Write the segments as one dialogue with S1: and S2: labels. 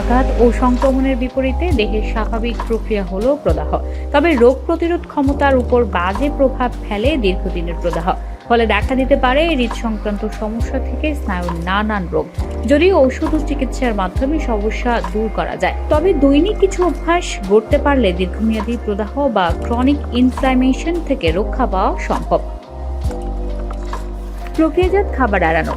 S1: আঘাত ও সংক্রমণের বিপরীতে দেহের স্বাভাবিক প্রক্রিয়া হল প্রদাহ। তবে রোগ প্রতিরোধ ক্ষমতার উপর বাজে প্রভাব ফেলে দীর্ঘদিনের প্রদাহ। ফলে দেখা দিতে পারে হৃদ সংক্রান্ত সমস্যা থেকে স্নায়ুর নানান রোগ। যদিও ঔষধ ও চিকিৎসার মাধ্যমে সমস্যা দূর করা যায়। তবে দৈনিক কিছু অভ্যাস গড়তে পারলে দীর্ঘমেয়াদী প্রদাহ বা ক্রনিক ইনফ্ল্যামেশন থেকে রক্ষা পাওয়া সম্ভব। প্রক্রিয়াজাত খাবার এড়ানো।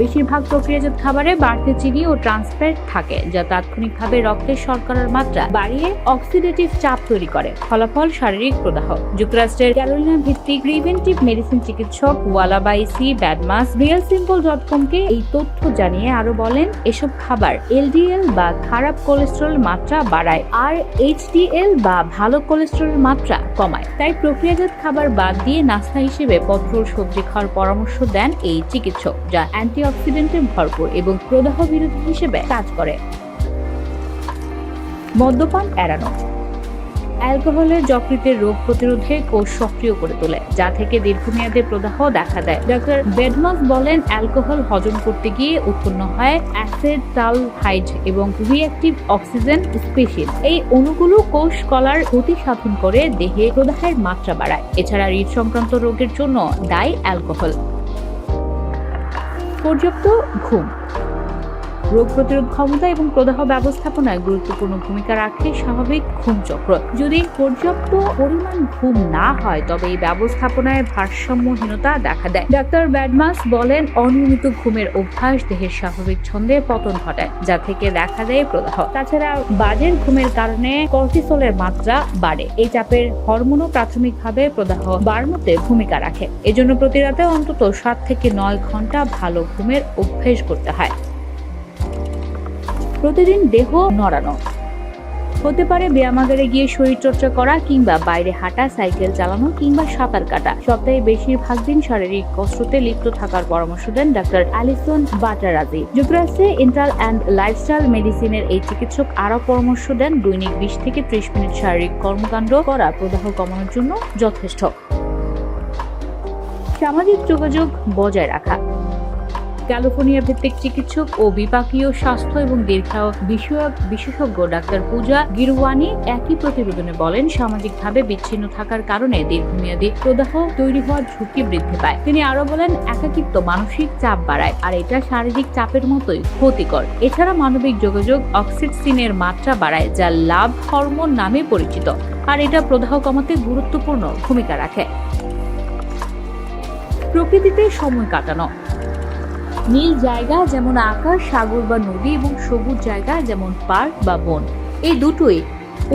S1: বেশিরভাগ প্রক্রিয়াজাত খাবারে বাড়তি চিনি ও ট্রান্সফ্যাট থাকে, যা তাৎক্ষণিকভাবে রক্তের শর্করার মাত্রা বাড়িয়ে অক্সিডেটিভ চাপ তৈরি করে। ফলাফল শারীরিক প্রদাহ। যুক্তরাষ্ট্রের ক্যারোলিনা ভিত্তিক প্রিভেন্টিভ মেডিসিন চিকিৎসক ওয়ালাবাইসি ব্যাডমাস রিয়েল সিম্পল ডট কমকে এই তথ্য জানিয়ে আরও বলেন, এসব খাবার এলডিএল বা খারাপ কোলেস্টেরল মাত্রা বাড়ায়, আর এইচডিএল বা ভালো কোলেস্টেরল মাত্রা কমায়। তাই প্রক্রিয়াজাত খাবার বাদ দিয়ে নাস্তা হিসেবে পত্র সবজি খাওয়ার পরামর্শ দেন এই চিকিৎসক, যা অ্যান্টিঅক্সিডেন্টে ভরপুর এবং প্রদাহ বিরোধী হিসেবে কাজ করে। মদ্যপান এড়ানো। অ্যালকোহলের যকৃতের রোগ প্রতিরোধে কোষ সক্রিয় করে তোলে, যা থেকে দীর্ঘমেয়াদে প্রদাহ দেখা দেয়। ডক্টর বেডমাস বলেন, অ্যালকোহল হজম করতে গিয়ে উৎপন্ন হয় অ্যাসেটালহাইড এবং রিঅ্যাক্টিভ অক্সিজেন স্পেশিস এই অণুগুলো কোষ কলার ক্ষতি সাধন করে, দেহে প্রদাহের মাত্রা বাড়ায়। এছাড়া হৃদ সংক্রান্ত রোগের জন্য দায়ী অ্যালকোহল। পর্যাপ্ত ঘুম। রোগ প্রতিরোধ ক্ষমতা এবং প্রদাহ ব্যবস্থাপনায় গুরুত্বপূর্ণ ভূমিকা রাখে স্বাভাবিক ঘুম চক্র যদি পর্যাপ্ত পরিমাণ ঘুম না হয়, তবে এই ব্যবস্থাপনায় ভারসাম্যহীনতা দেখা দেয়। ডাক্তার ব্যাডমাস বলেন, অনিয়মিত ঘুমের অভ্যাস দেহের স্বাভাবিক ছন্দে পতন ঘটায়, যা থেকে দেখা দেয় প্রদাহ। তাছাড়া বাজের ঘুমের কারণে কর্টিসলের মাত্রা বাড়ে। এই চাপের হরমোনও প্রাথমিকভাবে প্রদাহ বাড়ানোতে ভূমিকা রাখে। এজন্য প্রতি রাতে অন্তত সাত থেকে নয় ঘণ্টা ভালো ঘুমের অভ্যেস করতে হয়। প্রতিদিন দেহ নড়ানো। হতে পারে ব্যায়ামাগারে গিয়ে শরীর চর্চা করা কিংবা বাইরে হাঁটা, সাইকেল চালানো কিংবা সাঁতার কাটা। সপ্তাহে বেশিরভাগ দিন শারীরিক কসরতে লিপ্ত থাকার পরামর্শ দেন ডাক্তার অ্যালিসন বাটারাজি। যুক্তরাষ্ট্রে ইন্টাল অ্যান্ড লাইফস্টাইল মেডিসিনের এই চিকিৎসক আরও পরামর্শ দেন, দৈনিক বিশ থেকে ত্রিশ মিনিট শারীরিক কর্মকাণ্ড করা প্রদাহ কমানোর জন্য যথেষ্ট। সামাজিক যোগাযোগ বজায় রাখা। ক্যালিফোর্নিয়া ভিত্তিক চিকিৎসক ও বিপাকীয় স্বাস্থ্য এবং দীর্ঘায়ু বিষয়ক বিশেষজ্ঞ ডাক্তার পূজা গিরওয়ানি একই প্রতিবেদনে বলেন, সামাজিকভাবে বিচ্ছিন্ন থাকার কারণে দীর্ঘমেয়াদী প্রদাহ তৈরি হওয়ার ঝুঁকি বৃদ্ধি পায়। তিনি আরও বলেন, একাকিত্ব মানসিক চাপ বাড়ায়, আর এটা শারীরিক চাপের মতোই ক্ষতিকর। এছাড়া মানবিক যোগাযোগ অক্সিটসিনের মাত্রা বাড়ায়, যা লাভ হরমোন নামে পরিচিত, আর এটা প্রদাহ কমাতে গুরুত্বপূর্ণ ভূমিকা রাখে। প্রকৃতিতে সময় কাটানো নীল জায়গা যেমন আকাশ, সাগর বা নদী এবং সবুজ জায়গা যেমন পার্ক বা বন। এই দুটোই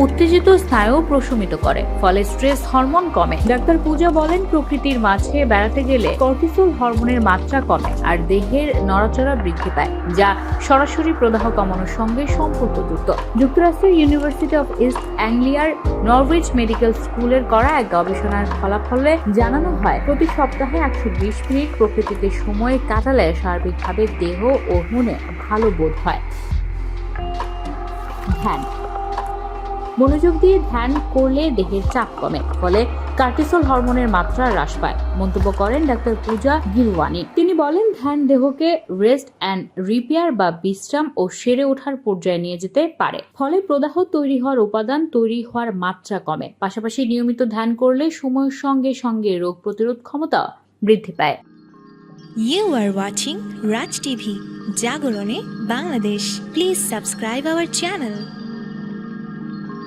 S1: উত্তেজিত স্নায়ু প্রশমিত করে, ফলে স্ট্রেস হরমোন কমে। ডাক্তার পূজা বলেন, প্রকৃতির মাঝে বেড়াতে গেলে কর্টিসল হরমোনের মাত্রা কমে আর দেহের নড়াচড়া বৃদ্ধি পায়, যা সরাসরি প্রদাহ কমানোর সঙ্গে সম্পর্কযুক্ত। যুক্তরাষ্ট্রের ইউনিভার্সিটি অফ ইস্ট অ্যাংলিয়ার নরউইচ মেডিকেল স্কুলের করা এক গবেষণার ফলাফলে জানানো হয়, প্রতি সপ্তাহে একশো বিশ মিনিট প্রকৃতিতে সময় কাটালে সার্বিকভাবে দেহ ও মনে ভালো বোধ হয়। ধ্যান মনোযোগ দিয়ে ধ্যান করলে দেহের চাপ কমে ফলে কার্টিসল হরমোনের মাত্রা হ্রাস পায় মন্তব্য করেন ডাক্তার পূজা গিরওয়ানি তিনি বলেন ধ্যান দেহকে রেস্ট অ্যান্ড রিপেয়ার বা বিশ্রাম ও সেরে ওঠার পর্যায়ে নিয়ে যেতে পারে ফলে প্রদাহ তৈরি হওয়ার উপাদান তৈরি হওয়ার মাত্রা কমে পাশাপাশি নিয়মিত ধ্যান করলে সময়ের সঙ্গে সঙ্গে রোগ প্রতিরোধ ক্ষমতা বৃদ্ধি পায়
S2: You are watching Raj TV, Jagorone, Bangladesh. Please subscribe our channel.